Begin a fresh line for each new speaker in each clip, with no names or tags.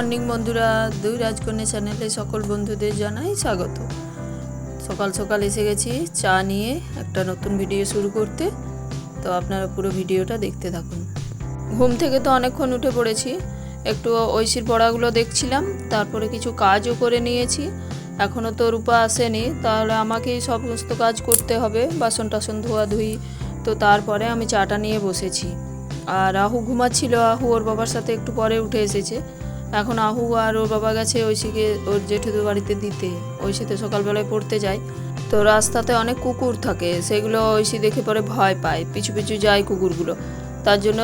Morning বন্ধুরা, দুই রাজকন্যা চ্যানেলে সকল বন্ধুদের জানাই স্বাগত। সকাল সকাল এসে গেছি চা নিয়ে একটা নতুন ভিডিও শুরু করতে। তো আপনারা পুরো ভিডিওটা দেখতে থাকুন। ঘুম থেকে তো অনেকক্ষণ উঠে পড়েছি। একটু ঐশীর পড়াগুলো দেখছিলাম, তারপরে কিছু কাজও করে নিয়েছি। এখনও তো রূপা আসেনি, তাহলে আমাকেই সমস্ত কাজ করতে হবে, বাসন টাসন ধোয়াধুয়ি তো তারপরে আমি চাটা নিয়ে বসেছি। আর আহু ঘুমাচ্ছিল আহু ওর বাবার সাথে একটু পরে উঠে এসেছে। এখন আহু আর ওর বাবা গেছে ঐশীকে ওর জেঠুদের বাড়িতে দিতে। ঐশীতে সকালবেলায় পড়তে যায়। তো রাস্তাতে অনেক কুকুর থাকে, সেগুলো ঐশী দেখে পরে ভয় পায়। পিছু পিছু যায় কুকুরগুলো। তার জন্য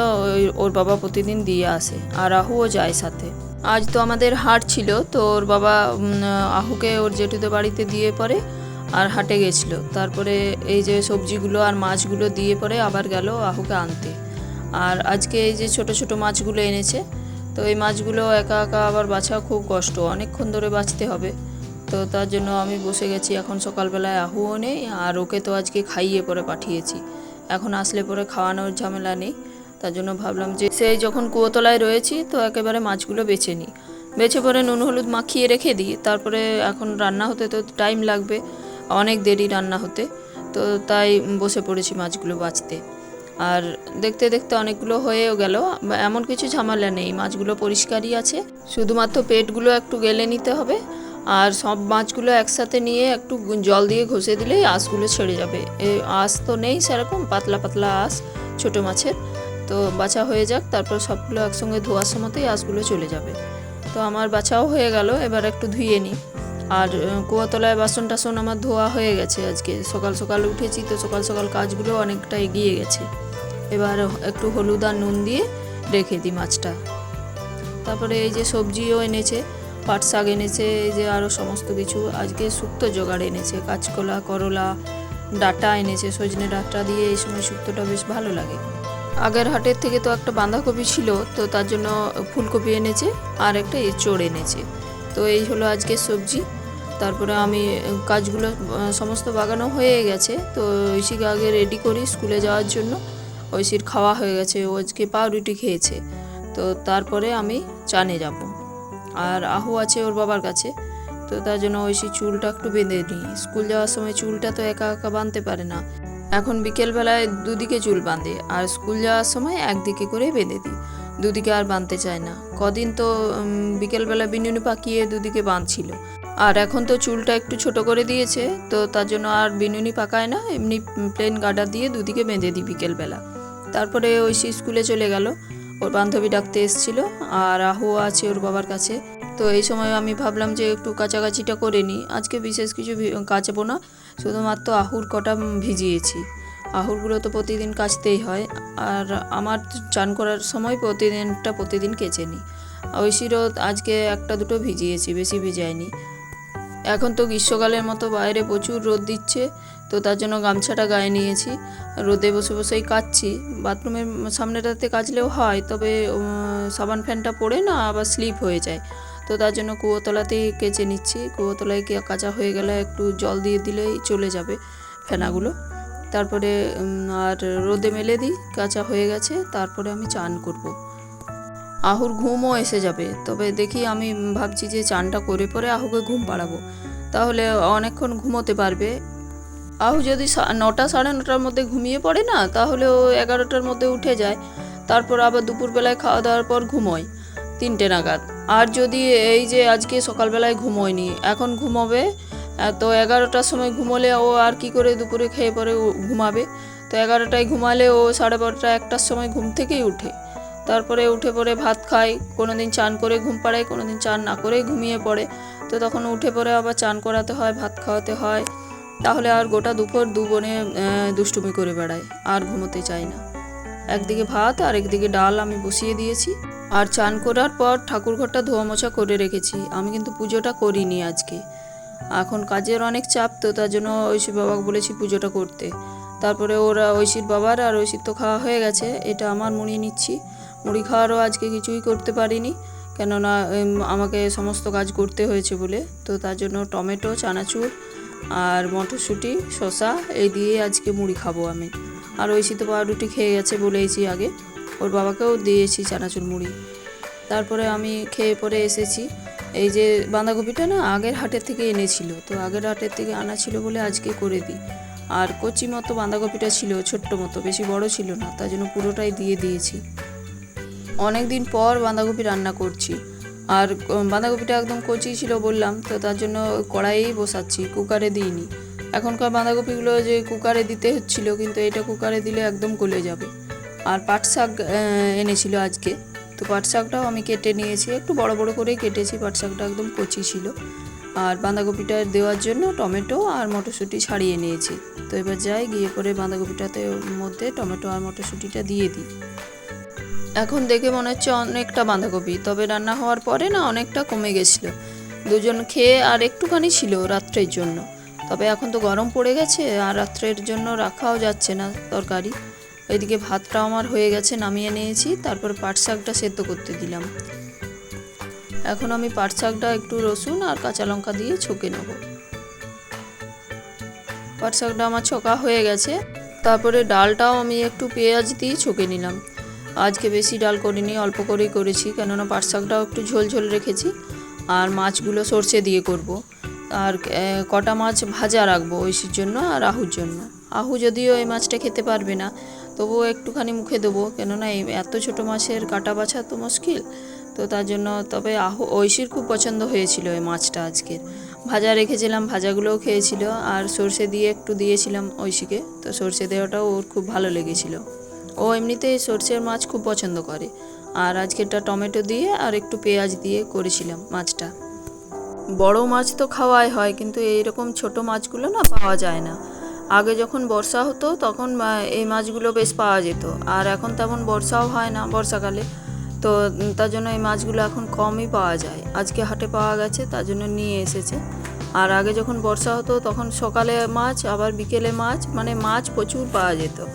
ওর বাবা প্রতিদিন দিয়ে আসে আর আহুও যায় সাথে। আজ তো আমাদের হাট ছিল, তো ওর বাবা আহুকে ওর জেঠুদের বাড়িতে দিয়ে পরে আর হাটে গেছিল। তারপরে এই যে সবজিগুলো আর মাছগুলো দিয়ে পরে আবার গেল আহুকে আনতে। আর আজকে এই যে ছোট ছোট মাছগুলো এনেছে তো এই মাছগুলো একা একা আবার বাছা খুব কষ্ট। অনেকক্ষণ ধরে বাঁচতে হবে। তো তার জন্য আমি বসে গেছি। এখন সকালবেলায় আহুও নেই আর ওকে তো আজকে খাইয়ে পরে পাঠিয়েছি। এখন আসলে পরে খাওয়ানোর ঝামেলা নেই। তার জন্য ভাবলাম যে সেই যখন কুয়োতলায় রয়েছি তো একেবারে মাছগুলো বেছে নিই। বেছে পরে নুন হলুদ মাখিয়ে রেখে দিই। তারপরে এখন রান্না হতে তো টাইম লাগবে। অনেক দেরি রান্না হতে। তো তাই বসে পড়েছি মাছগুলো বাছতে আর দেখতে দেখতে অনেকগুলো হয়েও গেল। এমন কিছু ঝামেলা নেই, মাছগুলো পরিষ্কারই আছে। শুধুমাত্র পেটগুলো একটু গেলে নিতে হবে, আর সব মাছগুলো একসাথে নিয়ে একটু জল দিয়ে ঘষে দিলেই আঁশগুলো ছেড়ে যাবে। আঁশ তো নেই সেরকম, পাতলা পাতলা আঁশ, ছোটো মাছের। তো বাছা হয়ে যাক, তারপর সবগুলো একসঙ্গে ধোয়ার সময়তেই আঁশগুলো চলে যাবে। তো আমার বাছাও হয়ে গেল, এবার একটু ধুয়ে নিই। আর কুয়াতলায় বাসন টাসন আমার ধোয়া হয়ে গেছে আজকে। সকাল সকাল উঠেছি তো সকাল সকাল কাজগুলো অনেকটা এগিয়ে গেছে। এবার একটু হলুদ আর নুন দিয়ে রেখে দিই মাছটা। তারপরে এই যে সবজিও এনেছে, পাট শাক এনেছে, এই যে আরও সমস্ত কিছু। আজকে শুক্তো জোগাড় এনেছে, কাঁচকলা, করলা, ডাটা এনেছে, সজনে ডাটা দিয়ে এই সময় শুক্তোটা বেশ ভালো লাগে। আগের হাটের থেকে তো একটা বাঁধাকপি ছিল, তো তার জন্য ফুলকপি এনেছে আর একটা এঁচড় এনেছে। তো এই হলো আজকে সবজি। তারপরে আমি কাজগুলো সমস্ত বাগানো হয়ে গেছে। তো ঐশীকে আগে রেডি করি স্কুলে যাওয়ার জন্য। ঐশীর খাওয়া হয়ে গেছে, ও আজকে পাউরুটি খেয়েছে। তো তারপরে আমি চানে যাব। আর আহু আছে ওর বাবার কাছে। তো তার জন্য ঐশী চুলটা একটু বেঁধে নিই। স্কুল যাওয়ার সময় চুলটা তো একা একা বাঁধতে পারে না। এখন বিকেলবেলায় দুদিকে চুল বাঁধে। আর স্কুল যাওয়ার সময় একদিকে করে বেঁধে দিই। দুদিকে আর বাঁধতে চায় না। কদিন তো বিকেলবেলা বিনুনি পাকিয়ে দুদিকে বাঁধছিল আর এখন তো চুলটা একটু ছোট করে দিয়েছে, তো তার জন্য আর বিনুনি পাকায় না, এমনি প্লেন গার্ডার দিয়ে দুদিকে বেঁধে দিই বিকেলবেলা। তারপরে ওই ঐশী স্কুলে চলে গেল, ওর বান্ধবী ডাকতে এসেছিল, আর আহু আছে ওর বাবার কাছে। তো এই সময় আমি ভাবলাম যে একটু কাচাকাচিটা করে নিই, আজকে বিশেষ কিছু কাচবো না, শুধুমাত্র আহুর কটা ভিজিয়েছি। আহুরগুলো তো প্রতিদিন কাচতেই হয়। আর আমার চান করার সময় প্রতিদিনটা প্রতিদিন কেচে নিই। ঐশীরও আজকে একটা দুটো ভিজিয়েছি, বেশি ভিজায়নি এখন তো গ্রীষ্মকালের মতো বাইরে প্রচুর রোদ দিচ্ছে, তো তার জন্য গামছাটা গায়ে নিয়েছি। রোদে বসে বসেই কাচ্ছি। বাথরুমের সামনেটাতে কাচলেও হয়, তবে সাবান ফ্যানটা পড়ে না, আবার স্লিপ হয়ে যায়। তো তার জন্য কুয়োতলাতেই কেচে নিচ্ছি। কুয়োতলায় কাঁচা হয়ে গেলে একটু জল দিয়ে দিলেই চলে যাবে ফেনাগুলো। তারপরে আর রোদে মেলে দিই, কাঁচা হয়ে গেছে, তারপরে আমি চান করব। আহুর ঘুমও এসে যাবে, তবে দেখি আমি ভাবছি যে চানটা করে পরে আহুকে ঘুম পাড়াবো। তাহলে অনেকক্ষণ ঘুমোতে পারবে। আহু যদি নটা সাড়ে নটার মধ্যে ঘুমিয়ে পড়ে না, তাহলে ও এগারোটার মধ্যে উঠে যায়। তারপর আবার দুপুরবেলায় খাওয়া দাওয়ার পর ঘুমোয়। তিনটে নাগাদ। আর যদি এই যে আজকে সকালবেলায় ঘুমোয়নি, এখন ঘুমোবে? তো এগারোটার সময় ঘুমোলে ও আর কি করে দুপুরে খেয়ে পরে ঘুমাবে? তো এগারোটায় ঘুমালে ও সাড়ে বারোটা একটার সময় ঘুম থেকেই উঠে। তারপরে উঠে পড়ে ভাত খায় কোনো দিন চান করে ঘুম পাড়ায় কোনো দিন চান না করেই ঘুমিয়ে পড়ে। তো তখন উঠে পড়ে আবার চান করাতে হয়, ভাত খাওয়াতে হয়। তাহলে আর গোটা দুপুর দু বোনে দুষ্টুমি করে বেড়ায়, আর ঘুমোতে চায় না। একদিকে ভাত, আর একদিকে ডাল আমি বসিয়ে দিয়েছি। আর চান করার পর ঠাকুর ঘরটা ধোয়া মোছা করে রেখেছি। আমি কিন্তু পুজোটা করিনি আজকে। এখন কাজের অনেক চাপ তো, তার জন্য ঐশীর বাবাকে বলেছি পুজোটা করতে। তারপরে ওরা ঐশীর বাবার আর ঐশীর তো খাওয়া হয়ে গেছে, এটা আমার মুড়ি নিচ্ছি। মুড়ি খাওয়ারও আজকে কিছুই করতে পারিনি, কেননা আমাকে সমস্ত কাজ করতে হয়েছে বলে। তো তার জন্য টমেটো, চানাচুর আর মটরশুঁটি, শসা, এই দিয়ে আজকে মুড়ি খাব আমি। আর ঐশী তো পাউরুটি খেয়ে গেছে বলেইছি আগে, ওর বাবাকেও দিয়েছি চানাচুর মুড়ি। তারপরে আমি খেয়ে পরে এসেছি। এই যে বাঁধাকপিটা না আগের হাটের থেকে এনেছিল, তো আগের হাটের থেকে আনা ছিল বলে আজকে করে দিই। আর কচি মতো বাঁধাকপিটা ছিল, ছোট্ট মতো, বেশি বড় ছিল না, তার জন্য পুরোটাই দিয়ে দিয়েছি। অনেক দিন পর বাঁধাকপি রান্না করছি। আর বাঁধাকপিটা একদম কচি ছিল বললাম, তো তার জন্য কড়াইয়েই বসাচ্ছি, কুকারে দিইনি। এখনকার বাঁধাকপিগুলো যে কুকারে দিতে হচ্ছিল, কিন্তু এটা কুকারে দিলে একদম গলে যাবে। আর পাট শাক এনেছিল আজকে। তো পাট শাকটাও আমি কেটে নিয়েছি। একটু বড় বড় করেই কেটেছি পাট শাকটা একদম কচি ছিল। আর বাঁধাকপিটা দেওয়ার জন্য টমেটো আর মটরশুঁটি ছাড়িয়ে নিয়েছি। তো এবার যাই, গিয়ে পরে বাঁধাকপিটাতে মধ্যে টমেটো আর মটরশুঁটিটা দিয়ে দিই। এখন দেখে মনে হচ্ছে অনেকটা বাঁধাকপি, তবে রান্না হওয়ার পরে না অনেকটা কমে গেছিল। দুজন খেয়ে আর একটুখানি ছিল রাত্রের জন্য। তবে এখন তো গরম পড়ে গেছে আর রাত্রের জন্য রাখাও যাচ্ছে না তরকারি। ওইদিকে ভাতটা আমার হয়ে গেছে, নামিয়ে নিয়েছি, তারপর পাট শাকটা সেদ্ধ করতে দিলাম। এখন আমি পাট শাকটা একটু রসুন আর কাঁচা লঙ্কা দিয়ে ছকে নেব। পাট শাকটা আমার ছকা হয়ে গেছে, তারপরে ডালটাও আমি একটু পেঁয়াজ দিয়ে ছকে নিলাম। আজকে বেশি ডাল করিনি, অল্প করেই করেছি, কেননা পাট শাকটাও একটু ঝোল ঝোল রেখেছি, আর মাছগুলো সর্ষে দিয়ে করব। আর কটা মাছ ভাজা রাখব ঐশীর জন্য আর আহুর জন্য। আহু যদিও এই মাছটা খেতে পারবে না তবুও একটুখানি মুখে দেবো। কেননা এই এত ছোট মাছের কাটা বাছা তো মুশকিল। তো তার জন্য তবে আহু, ঐশীর খুব পছন্দ হয়েছিল এই মাছটা আজকের। ভাজা রেখেছিলাম, ভাজাগুলোও খেয়েছিল। আর সর্ষে দিয়ে একটু দিয়েছিলাম ঐশীকে। তো সর্ষে দেওয়াটাও ওর খুব ভালো লেগেছিল। ও এমনিতেই সর্ষের মাছ খুব পছন্দ করে। আর আজকেরটা টমেটো দিয়ে আর একটু পেঁয়াজ দিয়ে করেছিলাম মাছটা। বড় মাছ তো খাওয়াই হয়, কিন্তু এইরকম ছোট মাছগুলো না পাওয়া যায় না। আগে যখন বর্ষা হতো, তখন এই মাছগুলো বেশ পাওয়া যেত। আর এখন তেমন বর্ষাও হয় না বর্ষাকালে। তো তার জন্য এই মাছগুলো এখন কমই পাওয়া যায়। আজকে হাটে পাওয়া গেছে, তার জন্য নিয়ে এসেছে। আর আগে যখন বর্ষা হতো, তখন সকালে মাছ, আবার বিকেলে মাছ মানে মাছ প্রচুর পাওয়া যেত।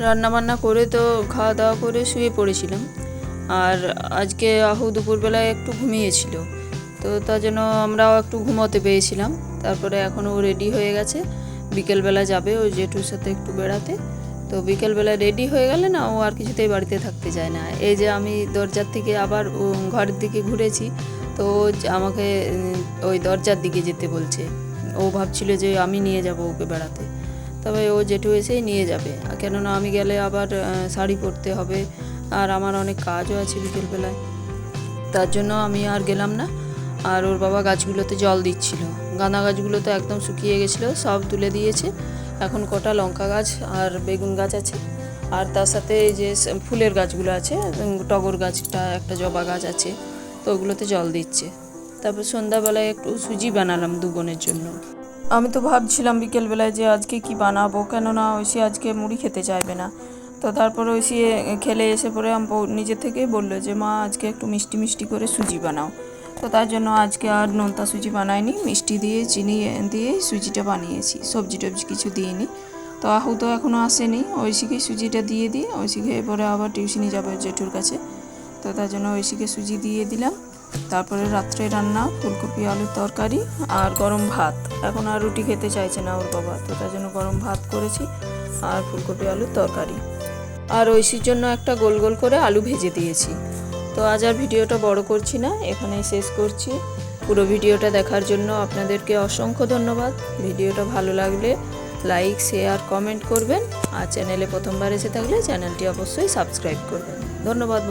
রান্না বান্না করে তো খাওয়া দাওয়া করে শুয়ে পড়েছিলাম। আর আজকে আহু দুপুরবেলায় একটু ঘুমিয়েছিল। তো তার জন্য আমরাও একটু ঘুমোতে পেয়েছিলাম তারপরে এখন ও রেডি হয়ে গেছে। বিকেলবেলা যাবে ওই জেঠুর সাথে একটু বেড়াতে। তো বিকেলবেলা রেডি হয়ে গেলে না ও আর কিছুতেই বাড়িতে থাকতে চায় না। এই যে আমি দরজার থেকে আবার ঘরের দিকে ঘুরেছি, তো আমাকে ওই দরজার দিকে যেতে বলছে। ও ভাবছিল যে আমি নিয়ে যাব ওকে বেড়াতে। তবে ও জেঠু এসেই নিয়ে যাবে। কেননা আমি গেলে আবার শাড়ি পরতে হবে। আর আমার অনেক কাজও আছে বিকেলবেলায়। তার জন্য আমি আর গেলাম না। আর ওর বাবা গাছগুলোতে জল দিচ্ছিল। গাঁদা গাছগুলো তো একদম শুকিয়ে গেছিল, সব তুলে দিয়েছে। এখন কটা লঙ্কা গাছ আর বেগুন গাছ আছে। আর তার সাথে যে ফুলের গাছগুলো আছে টগর গাছটা, একটা জবা গাছ আছে, তো ওগুলোতে জল দিচ্ছে। তারপর সন্ধ্যাবেলায় একটু সুজি বানালাম দু বোনের জন্য। আমি তো ভাবছিলাম বিকেলবেলায় যে আজকে কি বানাবো, কেননা ঐশী আজকে মুড়ি খেতে চাইবে না। তো তারপর ঐশী খেলে এসে পরে নিজে থেকেই বলল যে, মা, আজকে একটু মিষ্টি মিষ্টি করে সুজি বানাও। তো তার জন্য আজকে আর নোনতা সুজি বানাইনি মিষ্টি দিয়ে, চিনি দিয়ে সুজিটা বানিয়েছি, সবজি টবজি কিছু দিইনি। তো আহু তো এখনও আসেনি, ঐশীকে সুজিটা দিয়ে দিই ঐশী খেয়ে পরে আবার টিউশনি যাবে জেঠুর কাছে। তো তার জন্য ঐশীকে সুজি দিয়ে দিলাম। তারপরে রাত্রে রান্না, ফুলকপি, আলুর তরকারি আর গরম ভাত। এখন আর রুটি খেতে চাইছে না ওর বাবা, তো তার জন্য গরম ভাত করেছি আর ফুলকপি, আলুর তরকারি। আর ঐশীর জন্য একটা গোল গোল করে আলু ভেজে দিয়েছি। তো আজ আর ভিডিওটা বড় করছি না, এখানেই শেষ করছি। পুরো ভিডিওটা দেখার জন্য আপনাদেরকে অসংখ্য ধন্যবাদ। ভিডিওটা ভালো লাগলে লাইক, শেয়ার, কমেন্ট করবেন। আর চ্যানেলে প্রথমবার এসে থাকলে চ্যানেলটি অবশ্যই সাবস্ক্রাইব করবেন। ধন্যবাদ